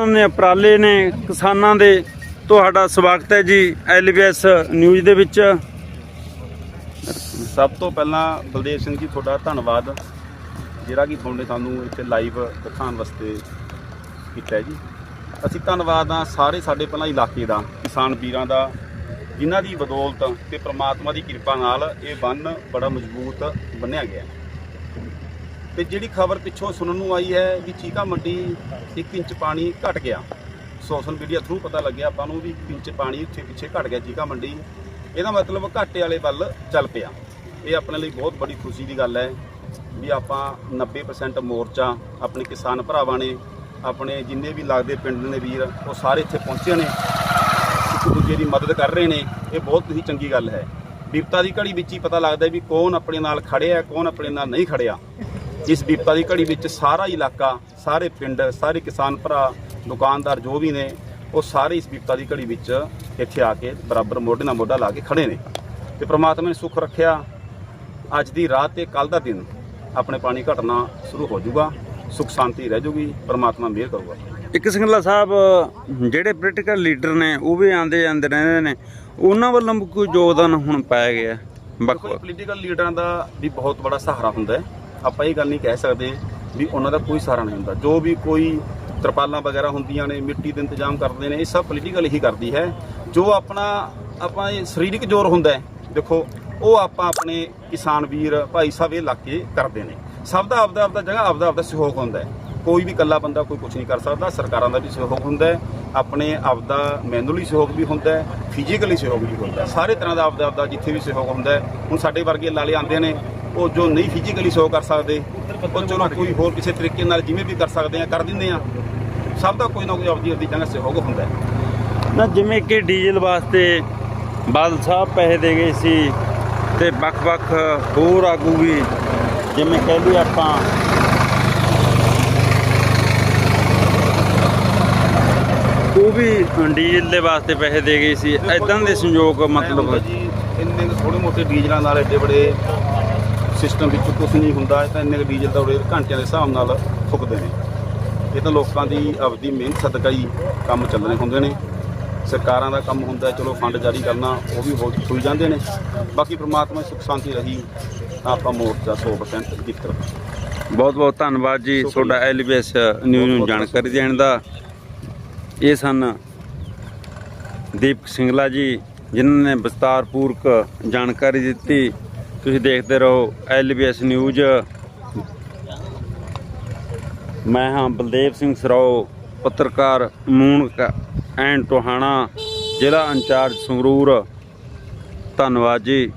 ਉਹਨਾਂ ਨੇ ਉਪਰਾਲੇ ਨੇ ਕਿਸਾਨਾਂ ਦੇ। ਤੁਹਾਡਾ ਸਵਾਗਤ ਹੈ ਜੀ ਐਲਬੀਐਸ ਨਿਊਜ਼ ਦੇ ਵਿੱਚ। ਸਭ ਤੋਂ ਪਹਿਲਾਂ ਬਲਦੇਵ ਸਿੰਘ ਜੀ, ਤੁਹਾਡਾ ਧੰਨਵਾਦ। ਜਿਹੜਾ ਕਿ ਤੁਹਾਡੇ ਸਾਨੂੰ ਇੱਥੇ ਲਾਈਵ ਦਿਖਾਉਣ ਵਾਸਤੇ ਕੀਤਾ ਜੀ। ਅਸੀਂ ਧੰਨਵਾਦ ਆ ਸਾਰੇ ਸਾਡੇ ਪਹਿਲਾਂ ਇਲਾਕੇ ਦਾ, ਕਿਸਾਨ ਵੀਰਾਂ ਦਾ, ਜਿਨ੍ਹਾਂ ਦੀ ਬਦੌਲਤ ਤੇ ਪ੍ਰਮਾਤਮਾ ਦੀ ਕਿਰਪਾ ਨਾਲ ਇਹ ਬੰਨ ਬੜਾ ਮਜ਼ਬੂਤ ਬੰਨਿਆ ਗਿਆ ਤੇ ਜਿਹੜੀ ਖਬਰ ਪਿੱਛੋਂ ਸੁਣਨ ਨੂੰ ਆਈ ਹੈ ਵੀ ਚੀਕਾ ਮੰਡੀ 1 ਇੰਚ ਪਾਣੀ ਘਟ ਗਿਆ। ਸੋਸ਼ਲ ਮੀਡੀਆ ਥਰੂ ਪਤਾ ਲੱਗਿਆ ਆਪਾਂ ਨੂੰ ਵੀ 1 ਇੰਚ ਪਾਣੀ ਉੱਥੇ ਪਿੱਛੇ ਘਟ ਗਿਆ ਚੀਕਾ ਮੰਡੀ। ਇਹਦਾ ਮਤਲਬ ਘਾਟੇ ਵਾਲੇ ਵੱਲ ਚੱਲ ਪਿਆ। ਇਹ ਆਪਣੇ ਲਈ ਬਹੁਤ ਬੜੀ ਖੁਸ਼ੀ ਦੀ ਗੱਲ ਹੈ ਵੀ ਆਪਾਂ 90% ਮੋਰਚਾ ਆਪਣੇ ਕਿਸਾਨ ਭਰਾਵਾਂ ਨੇ, ਆਪਣੇ ਜਿੰਨੇ ਵੀ ਲੱਗਦੇ ਪਿੰਡ ਨੇ ਵੀਰ, ਉਹ ਸਾਰੇ ਇੱਥੇ ਪਹੁੰਚੇ ਨੇ। ਇੱਕ ਦੂਜੇ ਦੀ ਮਦਦ ਕਰ ਰਹੇ ਨੇ। ਇਹ ਬਹੁਤ ਹੀ ਚੰਗੀ ਗੱਲ ਹੈ। ਵਿਪਤਾ ਦੀ ਘੜੀ ਵਿੱਚ ਹੀ ਪਤਾ ਲੱਗਦਾ ਵੀ ਕੌਣ ਆਪਣੇ ਨਾਲ ਖੜਿਆ ਕੌਣ ਆਪਣੇ ਨਾਲ ਨਹੀਂ ਖੜਿਆ ਇਸ ਵਿਪਤਾ ਦੀ ਘੜੀ ਵਿੱਚ ਸਾਰਾ ਇਲਾਕਾ ਸਾਰੇ ਪਿੰਡ ਸਾਰੇ ਕਿਸਾਨ ਭਰਾ ਦੁਕਾਨਦਾਰ ਜੋ ਵੀ ਨੇ ਉਹ ਸਾਰੇ ਇਸ ਵਿਪਤਾ ਦੀ ਘੜੀ ਵਿੱਚ ਇੱਥੇ ਆ ਕੇ ਬਰਾਬਰ ਮੋਢੇ ਨਾਲ ਮੋਢਾ ਲਾ ਕੇ ਖੜੇ ਨੇ। ਤੇ ਪ੍ਰਮਾਤਮਾ ਨੇ ਸੁੱਖ ਰੱਖਿਆ। ਅੱਜ ਦੀ ਰਾਤ ਤੇ ਕੱਲ ਦਾ ਦਿਨ ਆਪਣੇ ਪਾਣੀ ਘਟਣਾ ਸ਼ੁਰੂ ਹੋ ਜਾਊਗਾ। ਸੁਖ ਸ਼ਾਂਤੀ ਰਹਿ ਜਾਊਗੀ। ਪ੍ਰਮਾਤਮਾ ਮਿਹਰ ਕਰੂਗਾ। ਇੱਕ ਸਿੰਘਲਾ ਸਾਹਿਬ ਜਿਹੜੇ ਪੋਲੀਟੀਕਲ ਲੀਡਰ ਨੇ ਉਹ ਵੀ ਆਂਦੇ ਜਾਂਦੇ ਰਹਿੰਦੇ ਨੇ। ਉਹਨਾਂ ਵੱਲੋਂ ਕੋਈ ਯੋਗਦਾਨ ਹੁਣ ਪਾਇਆ ਗਿਆ? ਪੋਲੀਟੀਕਲ ਲੀਡਰਾਂ ਦਾ ਵੀ ਬਹੁਤ ਬੜਾ ਸਹਾਰਾ ਹੁੰਦਾ ਹੈ। ਆਪਾਂ ਇਹ ਗੱਲ ਨਹੀਂ ਕਹਿ ਸਕਦੇ ਵੀ ਉਹਨਾਂ ਦਾ ਕੋਈ ਸਹਾਰਾ ਨਹੀਂ ਹੁੰਦਾ। ਜੋ ਵੀ ਕੋਈ ਤਰਪਾਲਾਂ ਵਗੈਰਾ ਹੁੰਦੀਆਂ ਨੇ, ਮਿੱਟੀ ਦੇ ਇੰਤਜ਼ਾਮ ਕਰਦੇ ਨੇ, ਇਹ ਸਭ ਪੋਲੀਟੀਕਲ ਹੀ ਕਰਦੀ ਹੈ। ਜੋ ਆਪਣਾ, ਆਪਾਂ ਇਹ ਸਰੀਰਕ ਜ਼ੋਰ ਹੁੰਦਾ ਹੈ, ਦੇਖੋ, ਉਹ ਆਪਾਂ ਆਪਣੇ ਕਿਸਾਨ ਵੀਰ, ਭਾਈ ਸਾਹਿਬ ਇਹ ਲਾ ਕਰਦੇ ਨੇ। ਸਭ ਦਾ ਆਪਦਾ ਆਪਦਾ ਜਗ੍ਹਾ, ਆਪਦਾ ਆਪਦਾ ਸਹਿਯੋਗ ਹੁੰਦਾ ਹੈ। ਕੋਈ ਵੀ ਇਕੱਲਾ ਬੰਦਾ ਕੋਈ ਕੁਝ ਨਹੀਂ ਕਰ ਸਕਦਾ, ਸਰਕਾਰਾਂ ਦਾ ਵੀ ਸਹਿਯੋਗ ਹੁੰਦਾ ਹੈ, ਆਪਣੇ ਆਪਦਾ ਮੈਨੂਅਲੀ ਸਹਿਯੋਗ ਵੀ ਹੁੰਦਾ ਹੈ ਫਿਜ਼ੀਕਲੀ ਸਹਿਯੋਗ ਵੀ ਹੁੰਦਾ ਹੈ। ਸਾਰੇ ਤਰ੍ਹਾਂ ਦਾ ਆਪਦਾ ਆਪਦਾ ਜਿੱਥੇ ਵੀ ਸਹਿਯੋਗ ਹੁੰਦਾ ਹੈ। ਹੁਣ ਸਾਡੇ ਵਰਗੇ ਲਾਲੇ ਆਉਂਦੇ ਨੇ ਉਹ ਜੋ ਨਹੀਂ ਫਿਜ਼ੀਕਲੀ ਸਹਿਯੋਗ ਕਰ ਸਕਦੇ ਉਹ ਚਲੋ ਕੋਈ ਹੋਰ ਕਿਸੇ ਤਰੀਕੇ ਨਾਲ ਜਿਵੇਂ ਵੀ ਕਰ ਸਕਦੇ ਆ ਕਰ ਦਿੰਦੇ ਆ। ਸਭ ਦਾ ਕੋਈ ਨਾ ਕੋਈ ਆਪਦੀ ਆਪਦੀ ਜਗ੍ਹਾ ਸਹਿਯੋਗ ਹੁੰਦਾ ਹੈ। ਨਾ ਜਿਵੇਂ ਕਿ ਡੀਜ਼ਲ ਵਾਸਤੇ ਬਾਦਲ ਸਾਹਿਬ ਪੈਸੇ ਦੇ ਗਏ ਸੀ ਤੇ ਵੱਖ-ਵੱਖ ਹੋਰ ਆਗੂ ਵੀ ਜਿਵੇਂ ਕਹਿ ਲਈਏ ਆਪਾਂ। ਉਹ ਵੀ ਡੀਜ਼ਲ ਦੇ ਵਾਸਤੇ ਪੈਸੇ ਦੇ ਗਏ ਸੀ। ਐਦਾਂ ਦੇ ਸੰਯੋਗ ਮਤਲਬ ਜੀ ਇੰਨੇ ਥੋੜੇ ਮੋਟੇ ਡੀਜ਼ਲਾਂ ਨਾਲ ਐਡੇ ਬੜੇ ਸਿਸਟਮ ਵਿੱਚ ਕੁਝ ਨਹੀਂ ਹੁੰਦਾ ਇਹ ਤਾਂ ਇੰਨੇ ਡੀਜ਼ਲ ਤਾਂ ਉਰੇ ਘੰਟਿਆਂ ਦੇ ਹਿਸਾਬ ਨਾਲ ਫੁੱਕਦੇ ਨੇ। ਇਹ ਤਾਂ ਲੋਕਾਂ ਦੀ ਆਪਦੀ ਮਿਹਨਤ ਸਦਕਾ ਹੀ ਕੰਮ ਚੱਲਣੇ ਹੁੰਦੇ ਨੇ। ਸਰਕਾਰਾਂ ਦਾ ਕੰਮ ਹੁੰਦਾ ਚਲੋ ਫੰਡ ਜਾਰੀ ਕਰਨਾ ਉਹ ਵੀ ਹੋ ਹੋਈ ਜਾਂਦੇ ਨੇ। ਬਾਕੀ ਪ੍ਰਮਾਤਮਾ ਦੀ ਸੁਖ ਸ਼ਾਂਤੀ ਰਹੀ ਤਾਂ ਆਪਾਂ ਮੋਰਚਾ 100% ਜਿੱਤ ਕਰਾਂਗੇ। ਬਹੁਤ ਬਹੁਤ ਧੰਨਵਾਦ ਜੀ ਤੁਹਾਡਾ ਐਲਬੀਐਸ ਨਿਊਜ਼ ਨੂੰ ਜਾਣਕਾਰੀ ਦੇਣ ਦਾ। ਇਹ ਸਨ ਦੀਪਕ ਸਿੰਗਲਾ ਜੀ ਜਿਨ੍ਹਾਂ ਨੇ ਵਿਸਤਾਰਪੂਰਕ ਜਾਣਕਾਰੀ ਦਿੱਤੀ। ਤੁਸੀਂ ਦੇਖਦੇ ਰਹੋ, ਐਲਬੀਐਸ ਨਿਊਜ਼। ਮੈਂ ਹਾਂ ਬਲਦੇਵ ਸਿੰਘ ਸਰੋ ਪੱਤਰਕਾਰ ਮੂਨ ਐਂਡ ਟੋਹਾਣਾ ਜ਼ਿਲ੍ਹਾ ਇੰਚਾਰਜ ਸੰਗਰੂਰ। ਧੰਨਵਾਦ ਜੀ।